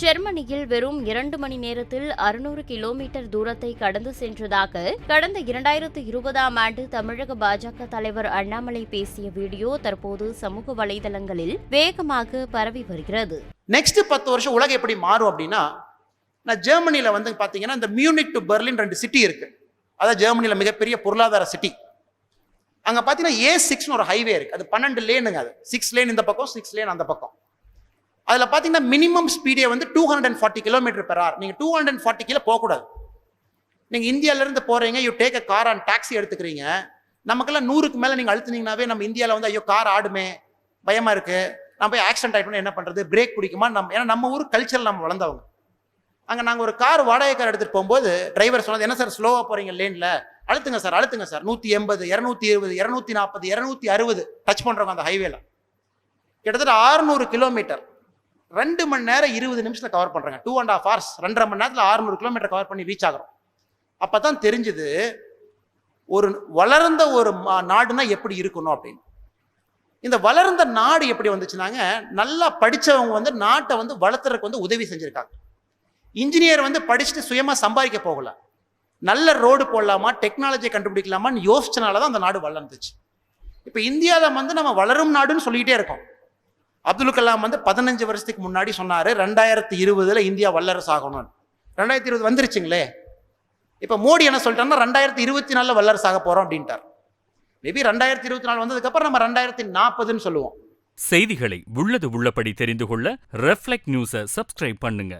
ஜெர்மனியில் வெறும் இரண்டு மணி நேரத்தில் அறுநூறு கிலோமீட்டர் தூரத்தை கடந்து சென்றதாக கடந்த இரண்டாயிரத்து இருபதாம் ஆண்டு தமிழக பாஜக தலைவர் அண்ணாமலை பேசிய வீடியோ தற்போது சமூக வலைதளங்களில் வேகமாக பரவி வருகிறது. நெக்ஸ்ட் பத்து வருஷம் உலகம் எப்படி மாறும் அப்படின்னா நான் ஜெர்மனியில் வந்து பார்த்தீங்கன்னா இந்த மியூனிக் டு பெர்லின் ரெண்டு சிட்டி இருக்கு. அதான் ஜெர்மனியில் மிகப்பெரிய பொருளாதார சிட்டி அங்கே பார்த்தீங்கன்னா ஏ சிக்ஸ்னு ஒரு ஹைவே இருக்கு. அது பன்னெண்டு லேனுங்க அது. சிக்ஸ் லேன் இந்த பக்கம் சிக்ஸ் லேன் அந்த பக்கம். அதில் பார்த்தீங்கன்னா மினிமம் ஸ்பீடே வந்து two hundred and forty kilometre per hour நீங்கள் டூ ஹண்ட்ரட் ஃபார்ட்டி கிலோ போகக்கூடாது நீங்கள் இந்தியாவிலேருந்து போகிறீங்க you take a car and taxi எடுத்துக்கிறீங்க. நமக்கெல்லாம் நூறுக்கு மேலே நீங்கள் அழுத்துனீங்கனாவே நம்ம இந்தியாவில் வந்து ஐயோ கார் ஆடுமே பயமாக இருக்குது நான் போய் ஆக்சிடென்ட் ஆகிட்டோம்னா என்ன பண்ணுறது பிரேக் பிடிக்குமா? நம்ம ஏன்னா நம்ம ஊர் கல்ச்சரில் நம்ம வளர்ந்தவங்க. அங்கே நாங்கள் ஒரு கார் வாடகை கார் எடுத்துகிட்டு போகும்போது டிரைவர் சொன்னது என்ன சார் ஸ்லோவாக போகிறீங்க லேனில் அழுத்துங்க சார் அழுத்துங்க சார் நூற்றி எண்பது இரநூத்தி இருபது இரநூத்தி நாற்பது இரநூத்தி அறுபது டச் பண்ணுறவங்க அந்த ஹைவேல கிட்டத்தட்ட 600 கிலோமீட்டர் ரெண்டு மணி நேரம் இருபது நிமிஷத்தில் கவர் பண்ணுறாங்க டூ அண்ட் ஆஃப் ஹவர்ஸ் ரெண்டரை மணி நேரத்தில் 600 கிலோமீட்டர் கவர் பண்ணி ரீச் ஆகிறோம். அப்போ தான் தெரிஞ்சுது ஒரு வளர்ந்த ஒரு மா- நாடுனா எப்படி இருக்கணும் அப்படின்னு. இந்த வளர்ந்த நாடு எப்படி வந்துச்சுனாங்க நல்லா படித்தவங்க வந்து நாட்டை வந்து வளர்த்துறதுக்கு வந்து உதவி செஞ்சுருக்காங்க. இன்ஜினியர் வந்து படிச்சுட்டு சுயமாக சம்பாதிக்க போகல. நல்ல ரோடு போடலாமா டெக்னாலஜியை கண்டுபிடிக்கலாமான்னு யோசிச்சனால தான் அந்த நாடு வளர்ந்துச்சு. இப்போ இந்தியாவில் வந்து நம்ம வளரும் நாடுன்னு சொல்லிக்கிட்டே இருக்கோம். அப்துல் கலாம் வந்து பதினஞ்சு வருஷத்துக்கு முன்னாடி சொன்னார் ரெண்டாயிரத்தி இருபதில் இந்தியா வல்லரசு ஆகணும்னு ரெண்டாயிரத்தி இருபது வந்துருச்சுங்களே. இப்போ மோடி என்ன சொல்லிட்டாருன்னா ரெண்டாயிரத்தி இருபத்தி நாலில் வல்லரசு ஆக அப்படின்ட்டார். மேபி ரெண்டாயிரத்தி இருபத்தி நாலு வந்ததுக்கப்புறம் நம்ம ரெண்டாயிரத்தி நாற்பதுன்னு சொல்லுவோம். செய்திகளை உள்ளது உள்ளபடி தெரிந்து கொள்ள ரெஃப்ளெக்ட் நியூஸை சப்ஸ்கிரைப் பண்ணுங்க.